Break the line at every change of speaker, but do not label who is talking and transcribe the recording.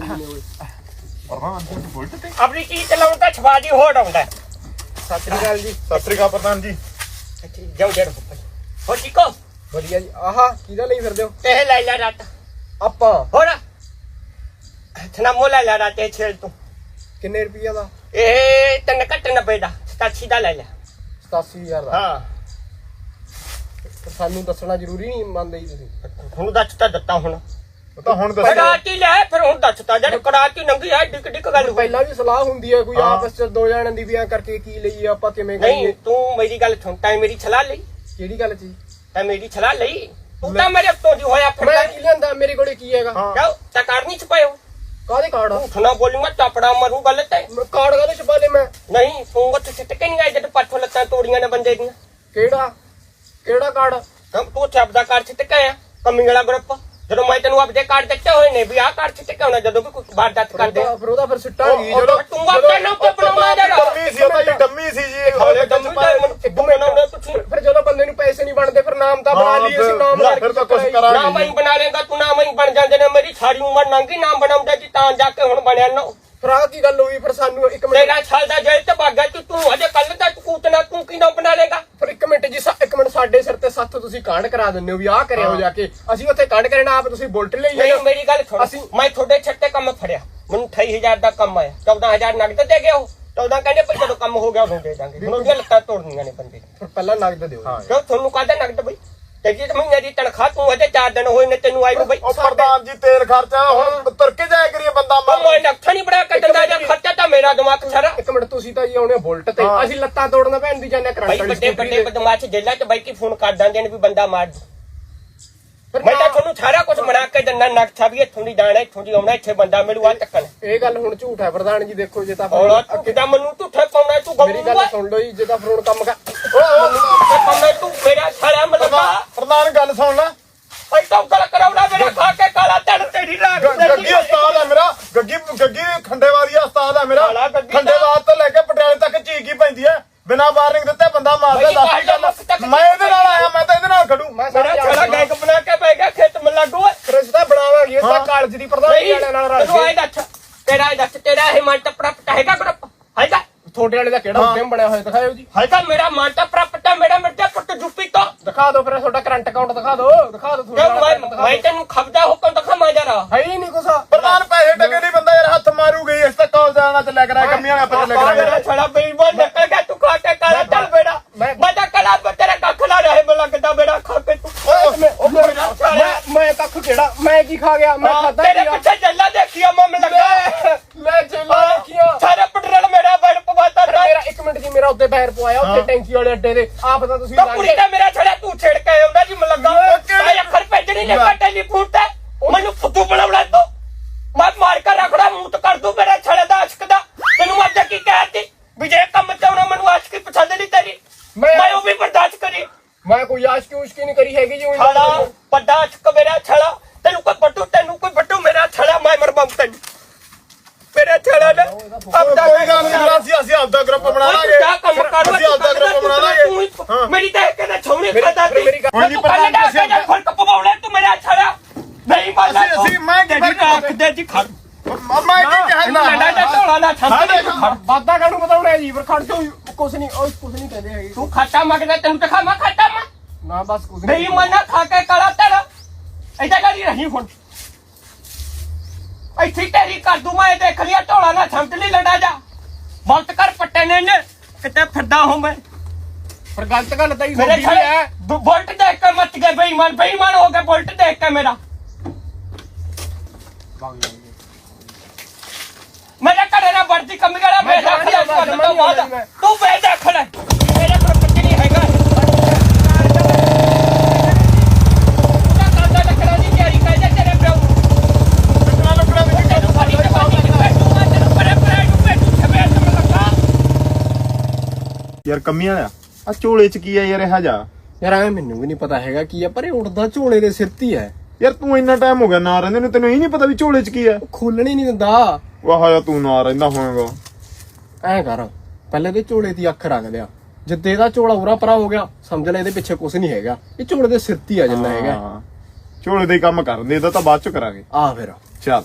ਪ੍ਰਧਾਨ ਜੀ ਨੇ ਓਏ
ਪ੍ਰਧਾਨ ਜੀ ਬੁਲਟ ਤੇ?
ਆਪਣੀ ਚੀਜ਼ ਚਲਾਉਣ ਦਾ ਛਵਾਜੀ ਹੋੜ ਆਉਂਦਾ। ਹੈ।
ਸਤਿ ਸ੍ਰੀ ਅਕਾਲ ਜੀ।
ਸਤਿ ਸ੍ਰੀ ਅਕਾਲ ਪ੍ਰਧਾਨ ਜੀ।
ਜਾਓ ਜੜ ਹੋ ਠੀਕੋ
ਵਧੀਆ ਜੀ। ਆਹਾ ਕਿਹਦਾ ਲਈ ਫਿਰਦੇ ਹੋ?
ਇਹ ਲੈ ਲੈ ਰਾਤ
ਆਪਾਂ।
ਹੋਰ? ਥਨਾ ਮੋਲਾ ਲੈ ਰਾਤ ਇਹ ਛੇਲ ਤੂੰ।
ਕਿੰਨੇ ਰੁਪਈਆ ਦਾ?
ਇਹ ਤਨ ਕੱਟ 90 ਦਾ। 87 ਦਾ ਲੈ ਲੈ।
87000 ਦਾ?
ਹਾਂ।
ਤੇ ਸਾਨੂੰ ਦੱਸਣਾ ਜ਼ਰੂਰੀ ਨਹੀਂ ਮੰਨਦੇ ਜੀ ਤੁਸੀਂ।
ਹੁਣ ਦੱਸ ਤਾਂ ਦਿੱਤਾ ਹੁਣ।
ਉਹ ਤਾਂ ਹੁਣ ਦੱਸੋ।
ਕੜਾਤੀ ਲੈ ਫਿਰ ਹੁਣ ਦੱਸਤਾ ਜਦ ਕੜਾਤੀ ਨੰਗੀ ਆ ਡਿਕ ਡਿਕ ਗੱਲ ਹੋਈ।
ਪਹਿਲਾਂ ਵੀ ਸਲਾਹ ਹੁੰਦੀ ਹੈ ਕੋਈ
ਹਾਂ।
ਆਪਸ ਚ ਦੋ ਜਣਾਂ ਦੀ ਵਿਆਹ ਕਰਕੇ ਕੀ ਲਈਏ ਆਪਾਂ ਕਿਵੇਂ
ਨਹੀਂ
ਕਰੀਏ?
ਤੂੰ ਮੇਰੀ ਗੱਲ ਸੁਣ ਤਾਂ ਮੇਰੀ ਛਲਾ ਲਈ।
ਕਿਹੜੀ ਗੱਲ ਜੀ?
ਤਾਂ ਮੇਰੀ ਛਲਾ ਲਈ। ਤੂੰ ਤਾਂ ਮੇਰੇ ਤੋਂ ਦੀ ਹੋਇਆ
ਮੈਂ
ਫਿਰਦਾ।
ਕੀ ਲਿਆਂਦਾ ਮੇਰੇ ਕੋਲੇ ਕੀ ਹੈਗਾ?
ਹਾਂ।
ਜਾਓ ਤਾਂ ਕਰਨੀ ਛਪਾਇਓ।
ਕਾਹਦੇ ਕਾਰਡ ਆ?
ਝੂਠ ਨਾ ਬੋਲੀ ਮੈਂ ਚਾਪੜਾ ਮਰੂ ਗਲਤ ਹੈ
ਮੈਂ ਕਾਰਡ ਕਾਹਦੇ ਛਪਾ ਲਏ ਮੈਂ?
ਨਹੀਂ ਤੂੰ ਉੱਥੇ ਸਿੱਟ ਕੇ ਨਹੀਂ ਆਈ ਜਦ ਪੱਥੋਂ ਲੱਤਾਂ ਤੋੜੀਆਂ ਨੇ ਬੰਦੇ ਦੀਆਂ।
ਕਿਹੜਾ? ਕਿਹੜਾ ਕਾਰਡ?
ਹਮ ਤੂੰ ਆਪਦਾ ਕਾਰ ਸਿੱਟ ਕੇ ਆਇਆ ਕੰਮੀ ਵਾਲਾ ਗਰੁੱਪ ਜਦੋਂ ਮੈਂ ਤੈਨੂੰ ਆਪਦੇ ਕਾਰਡ ਦਿੱਤੇ ਹੋਏ ਨੇ ਵੀ ਆਹ ਕਾਰਡ ਸਿੱਟ ਕੇ ਆਉਣਾ ਜਦੋਂ ਵੀ ਕੋਈ ਵਾਰਦਾਤ ਕਰਦੇ।
ਫਿਰ ਉਹਦਾ ਫਿਰ ਸਿੱਟਾਂਗੀ
ਉਹ-
ਜਦੋਂ
ਤੂੰ ਆਪਣੇ ਨਾਮ ਤੇ ਬਣਾਉਣਾ ਜਰਾ
ਡੰਮੀ ਸੀ ਉਹ ਤਾਂ ਜੀ ਡੰਮੀ ਸੀ ਜੀ ਇਹ
ਹਾਲੇ ਦਮ ਦਾ ਮੈਨੂੰ ਕਿੱਦੋਂ ਬਣਾਉਣਾ ਤੁਸੀਂ
ਫਿਰ ਜਦੋਂ ਬੰਦੇ ਨੂੰ ਪੈਸੇ ਨਹੀਂ ਬਣਦੇ ਫਿਰ ਨਾਮ ਤਾਂ ਬਣਾ ਲਈਏ ਅਸੀਂ ਨਾਮ
ਲੈ,
ਕਰਕੇ
ਫਿਰ ਤਾਂ
ਕਰਾਂਗੇ।
ਨਾ ਮੈਂ ਬਣਾ ਲੇਗਾ ਤੂੰ ਨਾ ਮੈਂ ਬਣ ਜਾਂਦੇ ਨੇ ਮੇਰੀ ਸਾਰੀ ਉਮਰ ਲੰਘੀ ਨਾਮ ਬਣਾਉਂਦਾ ਜੀ ਤਾਂ ਜਾ ਕੇ ਹੁਣ ਬਣਿਆ ਨਾ।
ਫਿਰ ਆਹ ਕੀ ਗੱਲ ਹੋਈ ਫਿਰ ਸਾਨੂੰ ਇੱਕ ਮਿੰਟ
ਤੇਰਾ ਸਾਲ ਦਾ ਜੇਲ੍ਹ ਤੇ ਭਾਗਾ ਤੂੰ ਤੂੰ ਹਜੇ ਕੱਲ ਦਾ ਕੂਤਨਾ ਤੂੰ ਕੀ ਨਾਮ ਬਣਾ ਲੇਗਾ
ਫਿਰ ਇੱਕ ਮਿੰਟ ਜੀ ਸਾ- ਇੱਕ ਮਿੰਟ ਸਾਡੇ ਸਿਰ ਤੇ ਸੱਤ ਤੁਸੀਂ ਕਾਂਡ ਕਰਾ ਦਿੰਦੇ ਹੋ ਵੀ ਆਹ ਕਰਿਆ ਹੋ ਜਾ ਕੇ। ਅਸੀਂ ਉੱਥੇ ਕਾਂਡ ਕਰਨਾ ਆਪ ਤੁਸੀਂ ਬੁਲਟ ਲਈ
ਨਹੀਂ ਮੇਰੀ ਗੱਲ ਸੁਣ।
ਅਸੀਂ-
ਮੈਂ ਤੁਹਾਡੇ ਛੱਟੇ ਕੰਮ ਫੜਿਆ। ਮੈਨੂੰ 28000 ਦਾ ਕੰਮ ਆਇਆ। 14000 ਨਗਦ ਦੇ ਗਏ ਹੋ 14 ਕਹਿੰਦੇ ਭਈ ਜਦੋਂ ਕੰਮ ਹੋ ਗਿਆ ਦੇ ਦਾਂਗੇ। ਹੁਣ ਉਹਦੀਆਂ ਲੱਤਾਂ ਤੋੜਨੀਆਂ ਨੇ ਬੰਦੇ ਦੀਆਂ।
ਫਿਰ ਪਹਿਲਾਂ ਨਗਦ ਦਿਓ।
ਕਿਉਂ? ਤੁਹਾਨੂੰ ਕਾਹਦਾ ਨਗਦ ਬਈ? ਤੇ ਜੀ ਮਹੀਨੇ ਦੀ ਤਨਖਾਹ ਤੂੰ ਹਜੇ 4 ਦਿਨ ਹੋਏ ਨੇ ਤੈਨੂੰ ਆਈ ਨੂੰ ਬਈ।
ਉਹ ਪ੍ਰਧਾਨ ਜੀ ਤੇਲ ਖਰਚਾ ਹੁਣ ਤੁਰ ਕੇ ਜਾਇਆ ਕਰੀਏ ਬੰਦਾ।
ਉਹ ਮੈਂ ਨੱਖਾ ਨਹੀਂ ਬੜਾ ਕੱਢਦਾ ਜਾਂ। ਖਰਚਾ ਤਾਂ ਮੇਰਾ ਦਿਮਾਗ ਸਾਰਾ
ਮਿੰਟ ਤੁਸੀਂ ਤਾਂ ਜੀ ਆਉਣੇ ਬੁਲਟ ਤੇ। ਅਸੀਂ ਲੱਤਾਂ ਤੋੜਨ ਭੈਣ ਦੀ ਜਾਂਦੇ ਕਰੰਟ
ਭਾਈ
ਵਾਲੀ
ਵੱਡੇ
ਸਕੂਟਰੀ
ਵੱਡੇ
ਤੇ।
ਬਦਮਾਸ਼ ਜੇਲ੍ਹਾਂ 'ਚ ਬਾਈ ਕੀ ਫੋਨ ਕਰ ਦਿੰਦੇ ਨੇ ਵੀ ਬੰਦਾ ਮਾਰ ਦੂ।
ਫਿਰ
ਮੈਂ ਤਾਂ
ਨਾ-
ਤੁਹਾਨੂੰ ਸਾਰਾ ਕੁਝ ਬਣਾ ਕੇ ਦਿੰਦਾ ਨਕਸ਼ਾ ਵੀ ਇੱਥੋਂ ਦੀ ਜਾਣਾ ਇੱਥੋਂ ਦੀ ਆਉਣਾ ਇੱਥੇ ਬੰਦਾ ਮਿਲੂ ਆ ਚੱਕਣ
ਇਹ ਗੱਲ ਹੁਣ ਝੂਠ ਹੈ ਪ੍ਰਧਾਨ ਜੀ ਦੇਖੋ ਜੇ ਤਾਂ ਫਿਰ
ਤੂੰ ਕਿਦਾਂ ਮੈਨੂੰ ਝੂਠੇ ਪਾਉਣਾ ਤੂੰ
ਮੇਰੀ
ਗੰਮੂ
ਗੱਲ ਸੁਣ ਲਓ ਜੀ ਜੇ ਤਾਂ ਫਿਰ ਹੁਣ ਕੰਮ ਕਰ
ਪਾਉਣਾ ਤੂੰ ਮੇਰਾ ਸਾਲਿਆ ਮਲਕਾ
ਪ੍ਰਧਾਨ ਗੱਲ ਸੁਣ ਲੈ।
ਭਾਈ ਤਾਂ ਗੱਲ ਕਰਾਉਣਾ ਮੇਰਾ ਖਾ ਕੇ ਕਾਲਾ ਤੜ ਤੇਰੀ ਰਾਗ
ਗ- ਗੱਗੀ ਉਸਤਾਦ ਹੈ ਮੇਰਾ। ਗੱਗੀ ਗੱਗੀ ਖੰਡੇਵਾਰੀ ਦਾ ਉਸਤਾਦ ਹੈ ਮੇਰਾ।
ਸਾਲਾ ਗੱਗੀ ਦਾ-
ਖੰਡੇਵਾਰ ਤੋਂ ਲੈ ਕੇ ਪਟਿਆਲੇ ਤੱਕ ਝੀਕ ਹੀ ਪੈਂਦੀ ਹੈ ਬਿਨਾ ਵਾਰਨਿੰਗ ਦਿੱਤੇ ਬੰਦਾ ਮਾਰਦਾ
ਭਾਈ,
ਦੱਸ ਗੱਲ
ਤੱਕ
ਮੈਂ ਇਹਦੇ ਨਾਲ ਆਇਆ ਮੈਂ ਤਾਂ ਇਹਦੇ ਨਾਲ ਖੜੂ।
ਮੈਂ
ਮੇਰਾ ਛੜਾ ਗੈਂਗ ਬਣਾ ਕੇ ਪੈ ਗਿਆ ਖੇਤ ਮ ਲੱਗੂ
ਰਿਸ਼ਤਾ ਬਣਾਵਾਂਗੇ ਇਸ ਦਾ
ਹਾਂ।
ਕਾਲਜ ਦੀ ਪ੍ਰਧਾਨ
ਨਹੀਂ
ਵਾਲਿਆਂ ਨਾਲ ਰਲ
ਤੈਨੂੰ ਆਏ
ਕੇ
ਦੱਸ ਤੇਰਾ ਇਹ ਦੱਸ ਤੇਰਾ ਇਹ ਮਨ ਟਪੜਾ ਹੈਗਾ ਗਰੁੱਪ ਹੈਗਾ
ਤੁਹਾਡੇ ਵਾਲੇ ਦਾ ਕਿਹੜਾ
ਹਾਂ।
ਉਦਮ ਬਣਿਆ ਹੋਇਆ ਦਿਖਾਓ ਜੀ।
ਹੈਗਾ ਮੇਰਾ ਮਨ ਟਪੜਾ ਪੱਟਾ ਮੇਰਾ ਮਿਰਜਾ ਪੁੱਟ ਜੁੱਪੀ ਤੋਂ।
ਦਿਖਾ ਦਿਓ ਫਿਰ ਤੁਹਾਡਾ
ਤੱਕ ਕਾਲ ਜਾਣਾ ਤੇ ਲੈ ਕਰਾ ਕੰਮੀਆਂ ਆਪਾਂ ਚੱਲੇ
ਮੇਰਾ
ਕਰਾਂਗੇ
ਛੜਾ ਬੇਈਮਾਨ ਨਿਕਲ ਗਿਆ ਤੂੰ ਖਾ ਕੇ ਕਾਲਾ ਚੱਲ ਬੇੜਾ
ਮੈਂ-
ਮੈਂ ਤਾਂ ਕਲਾ ਤੇਰਾ ਕੱਖ ਨਾ ਰਹੇ ਮੈਨੂੰ ਲੱਗਦਾ ਬੇੜਾ ਖਾ ਕੇ ਤੂੰ
ਮੈਂ ਉਹ
ਮੇਰਾ ਛੜਾ।
ਮੈਂ ਮੈਂ ਕੱਖ ਕਿਹੜਾ? ਮੈਂ ਕੀ ਖਾ ਗਿਆ? ਮੈਂ ਖਾਦਾ
ਤੇਰੇ ਪਿੱਛੇ ਜੱਲਾ ਦੇਖਿਆ ਮੈਂ ਮੈਨੂੰ ਲੱਗਾ।
ਲੈ ਚੇਲਾ ਦੇਖਿਆ।
ਸਾਰੇ ਪਟਰਲ ਮੇਰਾ ਬੜ ਪਵਾਤਾ
ਫਿਰ ਮੇਰਾ ਇੱਕ ਮਿੰਟ ਜੀ ਮੇਰਾ ਉੱਤੇ ਪੈਰ ਪਵਾਇਆ ਉੱਥੇ ਟੈਂਕੀ ਵਾਲੇ ਅੱਡੇ ਦੇ ਆਪ ਤਾਂ ਤੁਸੀਂ
ਤਾਂ ਕੁੜੀ ਦਾ ਮੇਰਾ ਛੜਾ ਤੂੰ ਛੇੜ ਕੇ ਆਉਂਦਾ ਜੀ ਮੈਨੂੰ ਲੱਗਾ।
ਮੈਂ ਕਿਹੜੀ-
ਸਾਈ ਅੱਖਰ ਭੇਜਣੀ ਨੇ ਟੈਲੀਫੋਨ ਤੇ। ਮੈਨੂੰ ਫੁੱਦੂ ਬਣਾਉਣਾ ਤੂੰ। ਮੈਂ ਮਾਰ ਕੇ ਰਖੜਾ ਛੜਾ ਵੱਡਾ ਅਸ਼ਕ ਮੇਰਾ ਛੜਾ ਤੈਨੂੰ ਕੋਈ ਬੱਟੂ ਤੈਨੂੰ ਕੋਈ ਬੱਟੂ ਮੇਰਾ ਛੜਾ ਮੈਂ ਮਰ ਬੰਮ ਤੈਨੂੰ। ਮੇਰੇ ਛੜਾ ਨੇ ਆਪਦਾ
ਕੋਈ ਗੱਲ ਨਹੀਂ ਅਸੀਂ ਅਸੀਂ ਆਪਦਾ ਗਰੁੱਪ ਬਣਾ ਲਾਂਗੇ।
ਕਿਆ ਕੰਮ ਕਰ
ਅਸੀਂ ਆਪਦਾ ਗਰੁੱਪ ਬਣਾ ਲਾਂਗੇ।
ਮੇਰੀ ਤਾਂ ਇੱਕ ਨਾ ਛੌਣੀ ਖਾਦਾ
ਗੱਲ-
ਕੋਈ ਨਹੀਂ ਜੀ, ਅਸੀਂ
ਅਸੀਂ ਫ਼ਰਕ ਪਵਾਉਣਾ ਤੂੰ ਮੇਰਾ ਛੜਾ ਨਹੀਂ ਮਾਲਾ
ਅਸੀਂ- ਅਸੀਂ- ਮੈਂ ਕੀ
ਜਿਹੜੀ
ਫ਼ਰਕ
ਰੱਖ ਦੇ ਜੀ ਖੜ।
ਮੈਂ ਕੀ ਕਹਿਣਾ?
ਦਾ ਢੋਲਾ ਨਾ ਛੱਡ। ਦੇ
ਬਾਦਾ ਕਾਹਨੂੰ ਬਤਾਉਣਾ ਜੀ? ਫਿਰ ਖੜ ਜਾਓ ਕੁਛ ਨਹੀਂ ਉਹ ਕੁਛ ਨਹੀਂ ਕਹਿੰਦੇ ਹੈਗੇ।
ਤੂੰ ਖਾਟਾ ਮੰਗਦਾ ਤੈਨੂੰ ਦਿਖਾ ਮੈਂ ਖਾਟਾ ਮੈਂ
ਨਾ ਬਸ ਕੁਛ
ਨਹੀਂ ਮਨਾ ਖਾ ਕੇ ਕਾਲਾ ਤੇਰਾ ਐਦਾਂ ਕਰੀ ਰਹੀ ਹੁਣ? ਇੱਥੇ ਤੇਰੀ ਕਰ ਦੂੰ ਮੈਂ ਦੇਖ ਲਿਆ ਢੋਲਾ ਨਾ ਛੰਡ ਲਈ ਲੜਾ ਜਾ। ਬਲਤ ਕਰ ਪੱਟੇ ਨੇ ਨੇ ਕਿਤੇ ਫਿਰਦਾ ਹਾਂ ਮੈਂ।
ਪਰ ਗਲਤ ਗੱਲ ਤਾਂ ਹੀ। ਵੀ ਹੈ
ਬੁਲਟ ਦੇਖ ਕੇ ਮੱਚ ਗਏ ਬੇਈਮਾਨ ਬੇਈਮਾਨ ਹੋ ਗਏ ਬੁਲਟ ਦੇਖ ਕੇ ਮੇਰਾ। ਮੇਰੇ ਘਰੇ ਨਾ ਵਰਦੀ ਕਮੀ ਵਾਲਾ
ਮੈਂ
ਰੱਖ ਲਿਆ। ਤੂੰ ਵੇ ਦੇਖ ਲੈ ਮੇਰੇ ਕੋਲ ਕੁਝ ਨਹੀਂ ਹੈਗਾ ਉਹਦਾ ਕਾਂਦਾ ਟਕਰਾ ਦੀ ਤਿਆਰੀ ਕਰ ਜਾ ਤੇਰੇ ਪਿਓ ਤੈਨੂੰ ਫੜੀ ਤੇ ਫੜੀ ਤੇ ਬੈਠੂ ਮੈਂ ਤੈਨੂੰ ਪਰੇ ਪਰੇ ਨੂੰ ਬੈਠੂ ਛਵੇ ਤੇ ਲੱਗਾ
ਯਾਰ ਕੰਮੀਆਂ ਆ। ਆ ਝੋਲੇ ਚ ਕੀ ਆ ਯਾਰ ਇਹ ਜਾ
ਯਾਰ ਐ ਮੈਨੂੰ ਵੀ ਨਹੀਂ ਪਤਾ ਹੈਗਾ ਕੀ ਆ ਪਰ ਇਹ ਉੜਦਾ ਝੋਲੇ ਦੇ ਸਿਰ ਤੇ ਹੀ
ਯਾਰ ਤੂੰ ਇੰਨਾ ਟਾਈਮ ਹੋ ਗਿਆ ਨਾ ਰਹਿੰਦੇ ਨੂੰ ਤੈਨੂੰ ਇਹ ਨਹੀਂ ਪਤਾ ਵੀ ਝੋਲੇ ਚ ਕੀ ਆ।
ਖੋਲਣ ਹੀ ਨਹੀਂ ਦਿੰਦਾ।
ਵਾਹ ਯਾ ਤੂੰ ਨਾ ਰਹਿੰਦਾ ਹੋਵੇਂਗਾ
ਐ ਕਰ ਪਹਿਲੇ ਤੇ ਝੋਲੇ ਦੀ ਅੱਖ ਰੱਖ ਲਿਆ। ਜਿੱਦੇ ਦਾ ਝੋਲਾ ਉਰਾ ਪਰਾ ਹੋ ਗਿਆ ਸਮਝ ਲੈ ਇਹਦੇ ਪਿੱਛੇ ਕੁਝ ਨਹੀਂ ਹੈਗਾ। ਇਹ ਝੋਲੇ ਦੇ ਸਿਰ ਤੇ ਆ ਜਿੰਨਾ ਹੈਗਾ।
ਹਾਂ। ਝੋਲੇ ਦੇ ਹੀ ਕੰਮ ਕਰਨ ਦੇ ਇਹਦਾ ਤਾਂ ਬਾਅਦ ਚ ਕਰਾਂਗੇ।
ਆ ਫਿਰ।
ਚੱਲ।